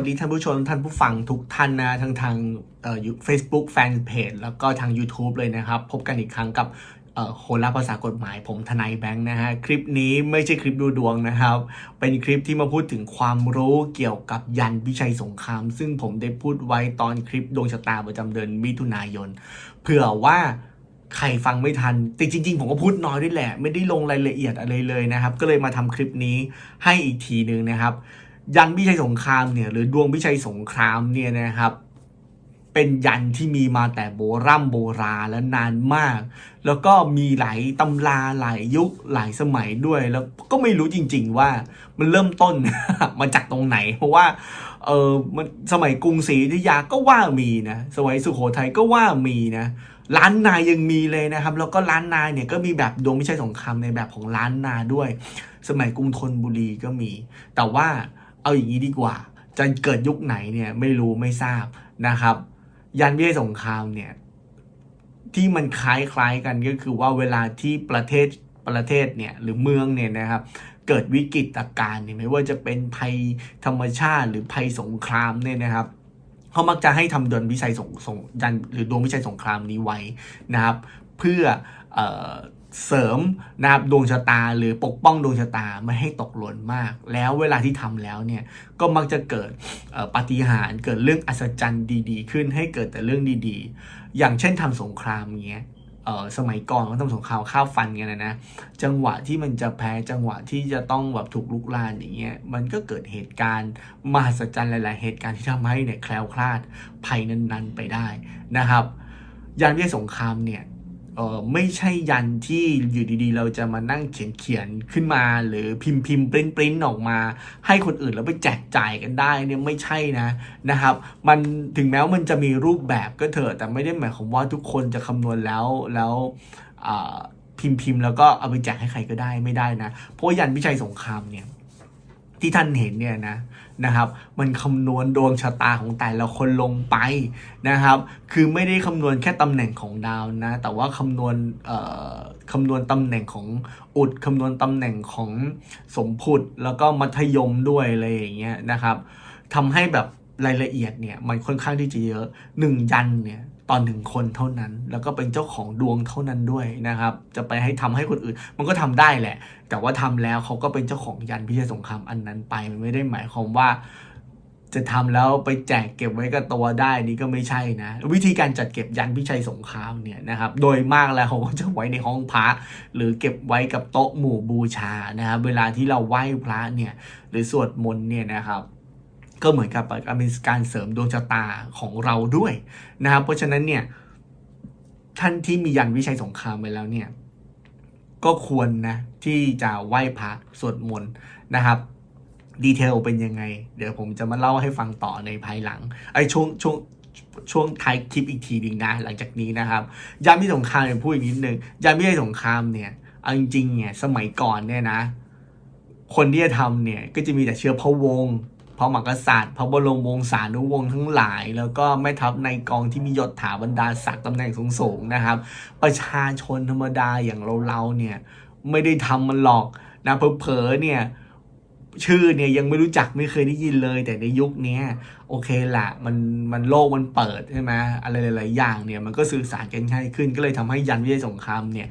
วัสดีท่านผู้ชมท่านผู้ฟังทุกท่านนะทั้งทางเอ่อ Facebook Fan Page แล้วก็ทาง YouTube เลยนะครับ พบกันอีกครั้งกับเอ่อโหราภาษากฎหมายผมทนายแบงค์นะฮะ คลิปนี้ไม่ใช่คลิปดูดวงนะครับ เป็นคลิปที่มาพูดถึงความรู้เกี่ยวกับยันพิชัยสงคราม ซึ่งผมได้พูดไว้ตอนคลิปดวงชะตาประจำเดือนมิถุนายน เผื่อว่าใครฟังไม่ทัน แต่จริง ๆ ผมก็พูดน้อยด้วยแหละ ไม่ได้ลงรายละเอียดอะไรเลยนะครับ ก็เลยมาทำคลิปนี้ให้อีกทีหนึ่งนะครับ ยันพิชัยสงครามเนี่ยหรือดวงพิชัยสงครามเนี่ยนะครับเป็นยันที่มีมาแต่โบรำโบราณและนานมาก แล้วก็มีหลายตำราหลายยุคหลายสมัยด้วย แล้วก็ไม่รู้จริง ๆ ว่ามันเริ่มต้น มาจากตรงไหน เพราะว่าเออมันสมัยกรุงศรีอยุธยาก็ว่ามีนะสมัยสุโขทัยก็ว่ามีนะล้านนายังมีเลยนะครับ แล้วก็ล้านนาเนี่ยก็มีแบบดวงพิชัยสงครามในแบบของล้านนาด้วย สมัยกรุงธนบุรีก็มี แต่ว่า เอาอย่างนี้ดีกว่า จะเกิดยุคไหนเนี่ยไม่รู้ไม่ทราบนะครับ ยันพิชัยสงครามเนี่ยที่มันคล้ายๆกันก็คือว่าเวลาที่ประเทศประเทศเนี่ยหรือเมืองเนี่ยนะครับเกิดวิกฤตการณ์เนี่ยไม่ว่าจะเป็นภัยธรรมชาติ หรือภัยสงครามเนี่ยนะครับเขามักจะให้ทำดวงวิชัยสงสงยันหรือดวงวิชัยสงครามนี้ไว้นะครับ เพื่ออ เสริมนะครับดวงชะตาหรือปกป้องดวงชะตาไม่ให้ตกหล่นมาก แล้วเวลาที่ทำแล้วเนี่ยก็มักจะเกิดปาฏิหาริย์เกิดเรื่องอัศจรรย์ดีๆ ขึ้นให้เกิดแต่เรื่องดีๆ อย่างเช่นทำสงครามเงี้ยเออสมัยก่อนเขาทำสงครามข้าวฟันกันนะนะจังหวะที่มันจะแพ้จังหวะที่จะต้องแบบถูกลุกลานอย่างเงี้ยมันก็เกิดเหตุการณ์มหัศจรรย์หลาย ๆ เหตุการณ์ที่ทำให้เนี่ยแคล้วคลาดภัยนั้น ๆ ไปได้นะครับยันพิชัยสงครามเนี่ย เออไม่ใช่ยันที่อยู่ดีๆ เราจะมานั่งเขียนเขียนๆขึ้นมา หรือพิมพ์พิมพ์ปริ้นปริ้นออกมา ให้คนอื่นแล้วไปแจกจ่ายกันได้เนี่ยไม่ใช่นะนะครับ มันถึงแม้ว่ามันจะมีรูปแบบก็เถอะแต่ไม่ได้หมายความว่าทุกคนจะคำนวณแล้วแล้วพิมพ์พิมพ์แล้วก็เอาไปแจกให้ใครก็ได้ไม่ได้นะ เพราะยันพิชัยสงครามเนี่ยที่ท่านเห็นเนี่ยนะ นะครับ มันคำนวณดวงชะตาของแต่ละคนลงไปนะครับ คือไม่ได้คำนวณแค่ตำแหน่งของดาวนะ แต่ว่าคำนวณคำนวณตำแหน่งของอุดคำนวณตำแหน่งของสมพุทธแล้วก็มัธยมด้วยอะไรอย่างเงี้ยนะครับทำให้แบบ รายละเอียดเนี่ยมันค่อนข้างที่จะเยอะหนึ่งยันเนี่ยตอนหนึ่งคนเท่านั้น แล้วก็เป็นเจ้าของดวงเท่านั้นด้วยนะครับ จะไปให้ทำให้คนอื่น มันก็ทำได้แหละ แต่ว่าทำแล้วเขาก็เป็นเจ้าของยันพิชัยสงครามอันนั้นไป มันไม่ได้หมายความว่า จะทำแล้วไปแจกเก็บไว้กับตัวได้นี่ก็ไม่ใช่นะ วิธีการจัดเก็บยันพิชัยสงครามเนี่ยนะครับ โดยมากแล้วเขาก็จะไว้ในห้องพระหรือเก็บไว้กับโต๊ะหมู่บูชานะครับเวลาที่เราไหว้พระเนี่ยหรือสวดมนต์เนี่ยนะครับ ก็เหมือนกับเป็นการเสริมดวงชะตาของเราด้วยนะครับเพราะฉะนั้นเนี่ยท่านที่มียันวิชัยสงครามไปแล้วเนี่ยก็ควรนะที่จะไหว้พระสวดมนต์นะครับดีเทลเป็นยังไง เดี๋ยวผมจะมาเล่าให้ฟังต่อในภายหลังไอ้ช่วงช่วงช่วงท้ายคลิปอีกทีหนึ่งนะ หลังจากนี้นะครับยามพิชัยสงครามเนี่ยพูดอีกนิดนึงยามพิชัยสงครามเนี่ยเอาจริงๆเนี่ยสมัยก่อนเนี่ยนะ คนที่จะทำเนี่ยก็จะมีแต่เชื้อพระวงศ์ พระมหากษัตริย์ พระบรมวงศานุวงศ์ทั้งหลาย แล้วก็แม่ทัพในกองที่มียศถาบรรดาศักดิ์ตำแหน่งสูงๆนะครับ ประชาชนธรรมดาอย่างเราๆเนี่ยไม่ได้ทำมันหรอกนะเผลอๆเนี่ย ชื่อเนี่ยยังไม่รู้จักไม่เคยได้ยินเลย แต่ในยุคนี้โอเคละมันมันโลกมันเปิดใช่ไหมอะไรหลายๆอย่างเนี่ยมันก็สื่อสารกันง่ายขึ้นก็เลยทำให้ยันวิทยาสงครามเนี่ย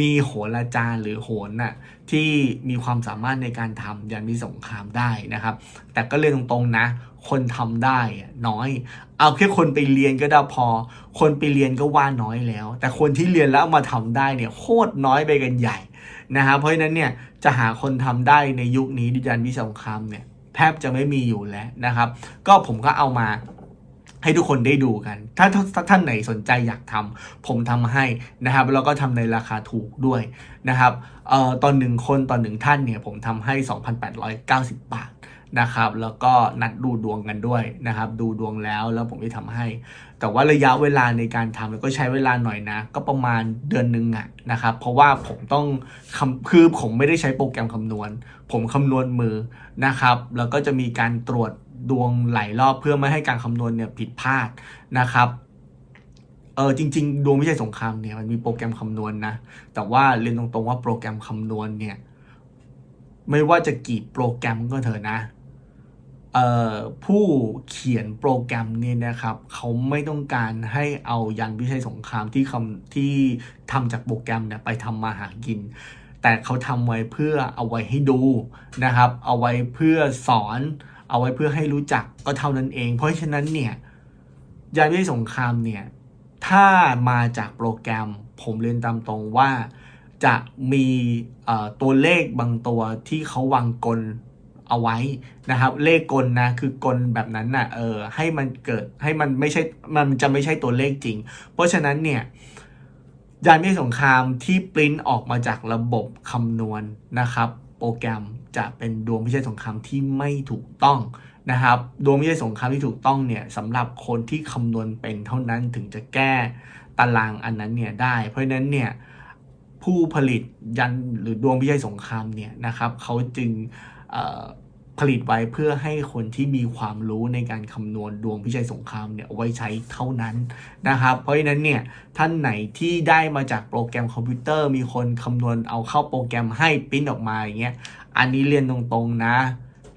มีโหราจารย์หรือโหรน่ะที่มีความสามารถในการทำยันวิทยสงครามได้นะครับ แต่ก็เรียนตรงๆนะ คนทำได้น้อย เอาแค่คนไปเรียนก็ได้พอ คนไปเรียนก็ว่าน้อยแล้ว แต่คนที่เรียนแล้วมาทำได้เนี่ยโคตรน้อยไปกันใหญ่ นะครับเพราะฉะนั้นเนี่ยจะหาคนทำได้ในยุคนี้ดิจันวิสงครามเนี่ยแทบจะไม่มีอยู่แล้วนะครับ ก็ผมก็เอามาให้ทุกคนได้ดูกัน ถ้าถ้าถ้าท่านไหนสนใจอยากทำผมทำให้นะครับ แล้วก็ทำในราคาถูกด้วยนะครับเอ่อตอนหนึ่งคนตอนหนึ่งท่านเนี่ยผมทำให้ 2,890 บาท นะครับ แล้วก็นัดดูดวงกันด้วยนะครับ ดูดวงแล้วแล้วผมจะทำให้ แต่ว่าระยะเวลาในการทำก็ใช้เวลาหน่อยนะ ก็ประมาณเดือนหนึ่งอะนะครับ เพราะว่าผมต้องคำคือผมไม่ได้ใช้โปรแกรมคำนวณ ผมคำนวณมือนะครับ แล้วก็จะมีการตรวจดวงหลายรอบเพื่อไม่ให้การคำนวณเนี่ยผิดพลาดนะครับเออจริง ๆ ดวงวิชัยสงครามเนี่ยมันมีโปรแกรมคำนวณนะแต่ว่าเรียนตรงๆว่าโปรแกรมคำนวณเนี่ยไม่ว่าจะกี่โปรแกรมก็เถอะนะ ผู้เขียนโปรแกรมเนี่ยนะครับเขาไม่ต้องการให้เอายันพิชัยสงครามที่คำที่ทำจากโปรแกรมเนี่ยไปทำมาหากิน แต่เขาทำไว้เพื่อเอาไว้ให้ดูนะครับ เอาไว้เพื่อสอน เอาไว้เพื่อให้รู้จักก็เท่านั้นเอง เพราะฉะนั้นเนี่ยยานพิชัยสงครามเนี่ยถ้ามาจากโปรแกรมผมเรียนตามตรงว่าจะมีตัวเลขบางตัวที่เขาวางกล เอาไว้นะครับเลขกลนะคือกลแบบนั้นนะ่ะเออให้มันเกิดให้มันไม่ใช่มันจะไม่ใช่ตัวเลขจริง เพราะฉะนั้นเนี่ยยานพิฆาตสงครามที่ปริ้นออกมาจากระบบคำนวณนะครับ โปรแกรมจะเป็นดวงพิชัยสงครามที่ไม่ถูกต้องนะครับดวงพิชัยสงครามที่ถูกต้องเนี่ยสำหรับคนที่คำนวณเป็นเท่านั้นถึงจะแก้ตารางอันนั้นเนี่ยได้ เพราะฉะนั้นเนี่ยผู้ผลิตยันหรือดวงพิชัยสงครามเนี่ยนะครับเขาจึง ผลิตไว้เพื่อให้คนที่มีความรู้ในการคำนวณดวงพิชัยสงครามเนี่ยเอาไว้ใช้เท่านั้นนะครับ เพราะฉะนั้นเนี่ยท่านไหนที่ได้มาจากโปรแกรมคอมพิวเตอร์ มีคนคำนวณเอาเข้าโปรแกรมให้ปริ้นออกมาอย่างเงี้ยอันนี้เรียนตรงๆนะ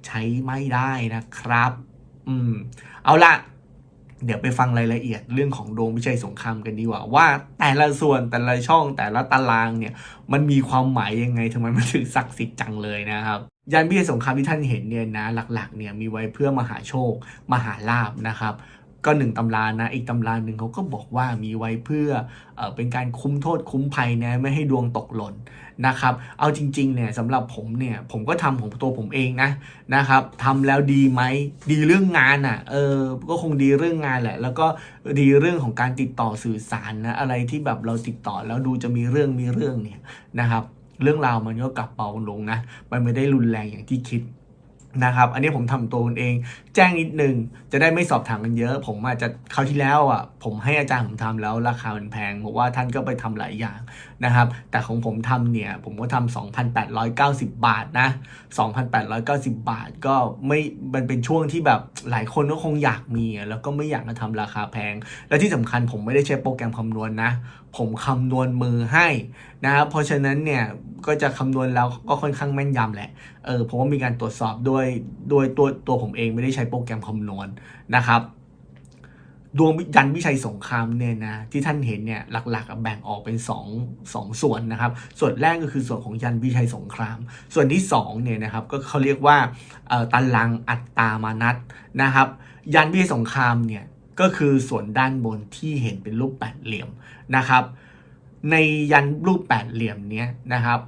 ใช้ไม่ได้นะครับ อืม เอาละ เดี๋ยวไปฟังรายละเอียดเรื่องของดวงวิชัยสงครามกันดีกว่า ว่าแต่ละส่วนแต่ละช่องแต่ละตารางเนี่ยมันมีความหมายยังไงทำไมมันถึงศักดิ์สิทธิ์จังเลยนะครับยานวิชัยสงครามที่ท่านเห็นเนี่ยนะหลักๆเนี่ยมีไว้เพื่อมหาโชค มหาลาบนะครับ ก็หนึ่งตำรานะ อีกตำราหนึ่งเขาก็บอกว่ามีไว้เพื่อเออเป็นการคุ้มโทษคุ้มภัยนะ ไม่ให้ดวงตกหล่นนะครับ เอาจริงๆเนี่ยสำหรับผมเนี่ยผมก็ทำของตัวผมเองนะนะครับทำแล้วดีไหมดีเรื่องงานอะเออก็คงดีเรื่องงานแหละ แล้วก็ดีเรื่องของการติดต่อสื่อสารนะอะไรที่แบบเราติดต่อแล้วดูจะมีเรื่องมีเรื่องเนี่ยนะครับเรื่องราวมันก็กลับเบาลงนะ มันไม่ได้รุนแรงอย่างที่คิดนะครับ อันนี้ผมทำตัวเอง แจ้งนิดนึง จะได้ไม่สอบถามกันเยอะ ผมอาจจะคราวที่แล้วอะ ผมให้อาจารย์ผมทำแล้วราคามันแพงบอกว่าท่านก็ไปทำหลายอย่างนะครับ แต่ของผมทำเนี่ย ผมก็ทำ2,890 บาทนะ 2,890 บาทก็ไม่มันเป็นช่วงที่แบบหลายคนก็คงอยากมี แล้วก็ไม่อยากมาทำราคาแพง และที่สำคัญผมไม่ได้ใช้โปรแกรมคำนวณนะผมคำนวณมือให้นะครับเพราะฉะนั้นเนี่ยก็จะคำนวณแล้วก็ค่อนข้างแม่นยำแหละเออผมว่ามีการตรวจสอบด้วยด้วยตัวตัวผมเองไม่ได้ใช้โปรแกรมคำนวณนะครับ ดวงยันวิชัยสงครามเนี่ยนะที่ท่านเห็นเนี่ยหลักๆแบ่งออกเป็น2องสองส่วนนะครับ ส่วนแรกก็คือส่วนของยันวิชัยสงคราม ส่วนที่2เนี่ยนะครับก็เขาเรียกว่าตารางอัตตามานัตนะครับ ยันวิชัยสงครามเนี่ยก็คือส่วนด้านบนที่เห็นเป็นรูปแปดเหลี่ยมนะครับ ในยันรูปแปดเหลี่ยมเนี้ยนะครับ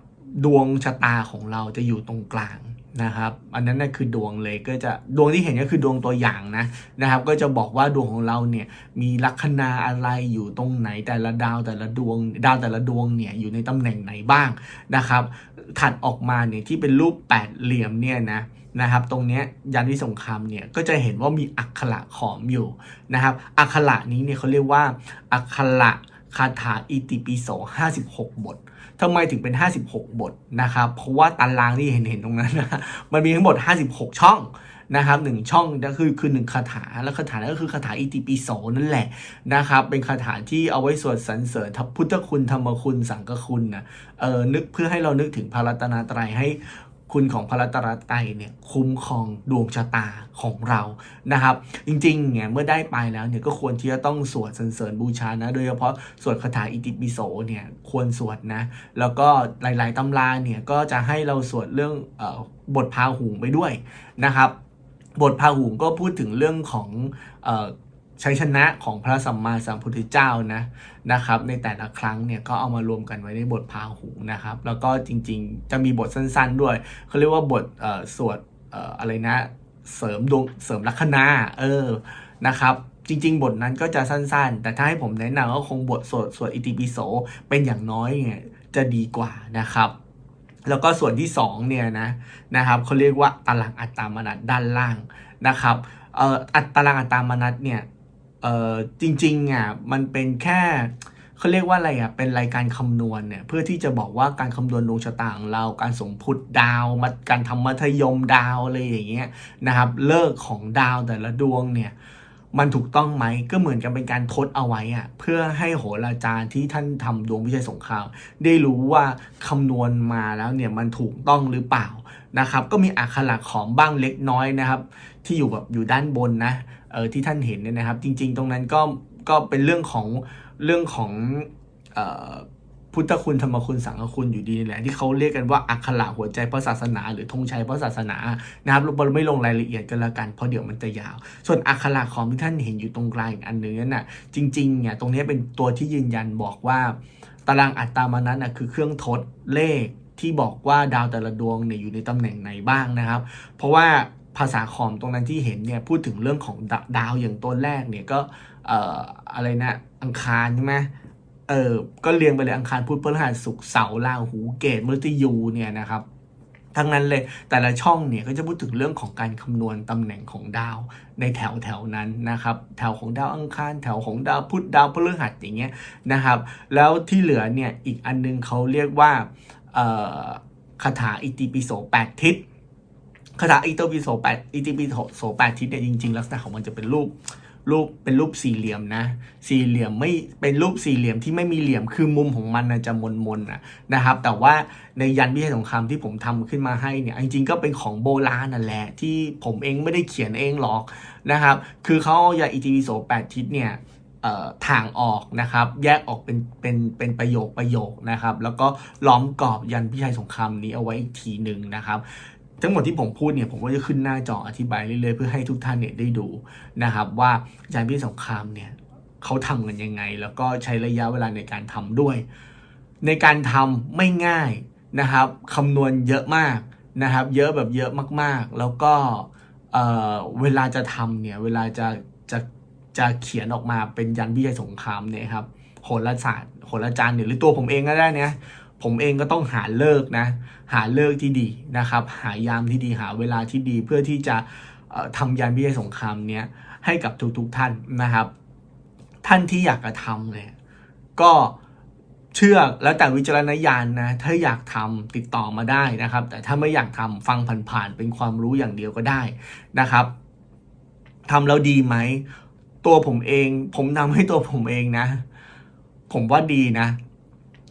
ดวงชะตาของเราจะอยู่ตรงกลาง นะครับ อันนั้นน่ะคือดวงเลยก็จะดวงที่เห็นก็คือดวงตัวอย่างนะนะครับ ก็จะบอกว่าดวงของเราเนี่ยมีลัคนาอะไรอยู่ตรงไหนแต่ละดาวแต่ละดวง ดาวแต่ละดวงเนี่ยอยู่ในตำแหน่งไหนบ้างนะครับ ถัดออกมาเนี่ยที่เป็นรูปแปดเหลี่ยมเนี่ยนะนะครับตรงนี้ยยันวิสงครามเนี่ยก็จะเห็นว่ามีอักขระขอมอยู่นะครับอักขระนี้เนี่ยเขาเรียกว่าอักขระ คาถาอิติปิโส56 บททำไมถึงเป็น 56 บทนะครับ เพราะว่าตารางที่เห็นเห็นตรงนั้นนะมันมีทั้งหมด 56 ช่องนะครับหนึ่งช่องก็คือคือหนึ่งคาถา แล้วคาถานั้นก็คือคาถาอิติปิโสนั่นแหละนะครับ เป็นคาถาที่เอาไว้สวดสรรเสริญทัพพุทธคุณธรรมคุณสังฆคุณนะเออนึกเพื่อให้เรานึกถึงพระรัตนตรัยให้ คุณของพระรัตนตรัยเนี่ยคุ้มครองดวงชะตาของเรานะครับ จริงๆเนี่ยเมื่อได้ไปแล้วเนี่ยก็ควรที่จะต้องสวดสรรเสริญบูชานะ โดยเฉพาะสวดคาถาอิติปิโสเนี่ยควรสวดนะ แล้วก็หลาย ๆตำราเนี่ยก็จะให้เราสวดเรื่องอบทพาหุงไปด้วยนะครับ บทพาหุงก็พูดถึงเรื่องของ ชัยชนะของพระสัมมาสัมพุทธเจ้านะนะครับ ในแต่ละครั้งเนี่ยก็เอามารวมกันไว้ในบทพาหุงนะครับ แล้วก็จริงๆ จะมีบทสั้นๆ ด้วยเขาเรียกว่าบทสวดเอ่ออะไรนะเสริมดวงเสริมลัคนาเออนะครับจริง ๆ บทนั้นก็จะสั้นๆ แต่ถ้าให้ผมแนะนำก็คงบทสวดสวดอิติปิโสเป็นอย่างน้อยเนี่ยจะดีกว่านะครับ แล้วก็ส่วนที่2เนี่ยนะนะครับเขาเรียกว่าตารางอัตตามนัตด้านล่างนะครับเอ่ออัตตารางอัตตามนัตเนี่ย เออจริงๆอะมันเป็นแค่เขาเรียกว่าอะไรอะเป็นรายการคำนวณเนี่ยเพื่อที่จะบอกว่าการคำนวณดวงชะตาของเราการสมพุทธดาวมาการทำมัธยมดาวอะไรอย่างเงี้ยนะครับเลิกของดาวแต่ละดวงเนี่ยมันถูกต้องไหมก็เหมือนกับเป็นการทดเอาไว้อะเพื่อให้โหราจารย์ที่ท่านทำดวงวิจัยสงครามได้รู้ว่าคำนวณมาแล้วเนี่ยมันถูกต้องหรือเปล่านะครับ ก็มีอักขระขอมบ้างเล็กน้อยนะครับ ที่อยู่แบบอยู่ด้านบนนะ เออที่ท่านเห็นเนี่ยนะครับ จริง ๆ ตรงนั้นก็ก็เป็นเรื่องของเรื่องของออพุทธคุณธรรมคุณสังฆคุณอยู่ดีแหละที่เขาเรียกกันว่าอักขระหัวใจพระศาสนา หรือธงชัยพระศาสนานะครับเราไม่ลงรายละเอียดกันละกันเพราะเดี๋ยวมันจะยาว ส่วนอักขระของที่ท่านเห็นอยู่ตรงกลางอันนึงนั่นน่ะจริงๆเนี่ยตรงนี้เป็นตัวที่ยืนยันบอกว่า ตารางอัตตามานั้นนะคือเครื่องทดเลขที่บอกว่าดาวแต่ละดวงเนี่ยอยู่ในตำแหน่งไหนบ้างนะครับ เพราะว่า ภาษาคอมตรงนั้นที่เห็นเนี่ยพูดถึงเรื่องของดาดาวอย่างตัวแรกเนี่ยก็เอ่ออะไรนะอังคารใช่ไหมเออก็เรียงไปเลยอังคารพุธพฤหัสศุกร์เสาร์ราหูเกตมฤตยูเนี่ยนะครับทั้งนั้นเลยแต่ละช่องเนี่ยก็จะพูดถึงเรื่องของการคำนวณตำแหน่งของดาวในแถวแถวนั้นนะครับแถวของดาวอังคารแถวของดาวพุธดาวพฤหัสอย่างเงี้ยนะครับ แล้วที่เหลือเนี่ยอีกอันนึงเขาเรียกว่าคาถาอิติปิโสแปดทิศ คาถาอิติปิโสแปดอิติปิโสแปดทิศเนี่ยจริง ๆ ลักษณะของมันจะเป็นรูปรูปเป็นรูปสี่เหลี่ยมนะ สี่เหลี่ยมไม่เป็นรูปสี่เหลี่ยมที่ไม่มีเหลี่ยมคือมุมของมันนะจะมนๆนะนะครับ แต่ว่าในยันพิชัยสงครามที่ผมทำขึ้นมาให้เนี่ยจริงๆก็เป็นของโบราณนั่นแหละ ที่ผมเองไม่ได้เขียนเองหรอกนะครับ คือเขาเอายาอิติปิโสแปดทิศเนี่ยทางออกนะครับแยกออกเป็นเป็นเป็นประโยคประโยคนะครับ แล้วก็ล้อมกรอบยันพิชัยสงครามนี้เอาไว้อีกทีหนึ่งนะครับ ทั้งหมดที่ผมพูดเนี่ยผมก็จะขึ้นหน้าจออธิบายเรื่อยๆเพื่อให้ทุกท่านเนี่ยได้ดูนะครับว่ายันพิชัยสงครามเนี่ยเขาทำกันยังไง แล้วก็ใช้ระยะเวลาในการทำด้วย ในการทำไม่ง่ายนะครับคำนวณเยอะมากนะครับ เยอะแบบเยอะมากๆ แล้วก็เเวลาจะทำเนี่ยเวลาจะจะจะเขียนออกมาเป็นยันพิชัยสงครามเนี่ยครับโหราศาสตร์โหราจารย์เนี่ยหรือตัวผมเองก็ได้เนี่ย ผมเองก็ต้องหาเลิกนะ หาเลิกที่ดีนะครับ หายามที่ดีหาเวลาที่ดีเพื่อที่จะเอ่อทำยันพิชัยสงครามเนี้ยให้กับทุกๆท่านนะครับ ท่านที่อยากจะทำเนี่ยก็เชื่อแล้วแต่วิจารณญาณนะถ้าอยากทำติดต่อมาได้นะครับ แต่ถ้าไม่อยากทำฟังผ่านๆเป็นความรู้อย่างเดียวก็ได้นะครับทำแล้วดีไหมตัวผมเอง ผมทำให้ตัวผมเองนะ ผมว่าดีนะ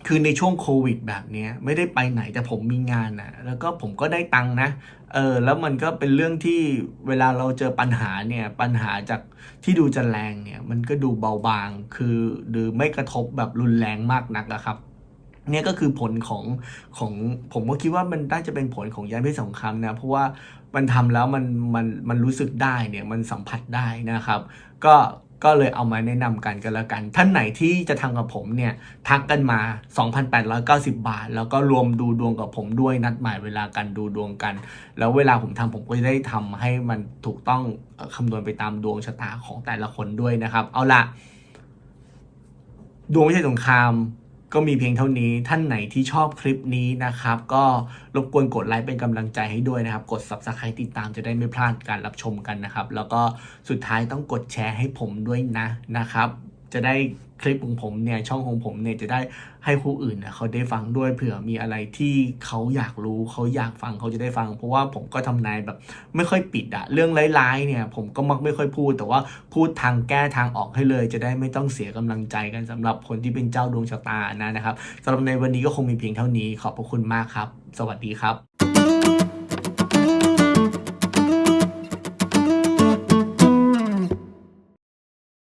คือในช่วงโควิดแบบนี้ไม่ได้ไปไหนแต่ผมมีงานนะแล้วก็ผมก็ได้ตังค์นะเออแล้วมันก็เป็นเรื่องที่เวลาเราเจอปัญหาเนี่ยปัญหาจากที่ดูจะแรงเนี่ยมันก็ดูเบาบางคือหรือไม่กระทบแบบรุนแรงมากนักอะครับเนี่ยก็คือผลของของผมก็คิดว่ามันน่าจะเป็นผลของยานเพศสงครามนะเพราะว่ามันทำแล้วมันมันมันรู้สึกได้เนี่ยมันสัมผัสได้นะครับ ก็ ก็เลยเอามาแนะนำกันกันแล้วกัน ท่านไหนที่จะทำกับผมเนี่ย ทักกันมา 2,890 บาท แล้วก็รวมดูดวงกับผมด้วยนัดหมายเวลากันดูดวงกัน แล้วเวลาผมทำผมก็จะได้ทำให้มันถูกต้องคำนวณไปตามดวงชะตาของแต่ละคนด้วยนะครับ เอาละดวงไม่ใช่สงคราม ก็มีเพียงเท่านี้ท่านไหนที่ชอบคลิปนี้นะครับ ก็รบกวนกดไลค์เป็นกำลังใจให้ด้วยนะครับ กด subscribe ติดตามจะได้ไม่พลาดการรับชมกันนะครับ แล้วก็สุดท้ายต้องกดแชร์ให้ผมด้วยนะนะครับ จะได้ คลิปของผมเนี่ยช่องของผมเนี่ยจะได้ให้ผู้อื่นเนี่ยเขาได้ฟังด้วยเผื่อมีอะไรที่เขาอยากรู้เขาอยากฟังเขาจะได้ฟัง เพราะว่าผมก็ทำนายแบบไม่ค่อยปิดอะเรื่องร้ายๆเนี่ยผมก็มักไม่ค่อยพูด แต่ว่าพูดทางแก้ทางออกให้เลย จะได้ไม่ต้องเสียกำลังใจกันสำหรับคนที่เป็นเจ้าดวงชะตานะนะครับสำหรับในวันนี้ก็คงมีเพียงเท่านี้ขอบพระคุณมากครับ สวัสดีครับ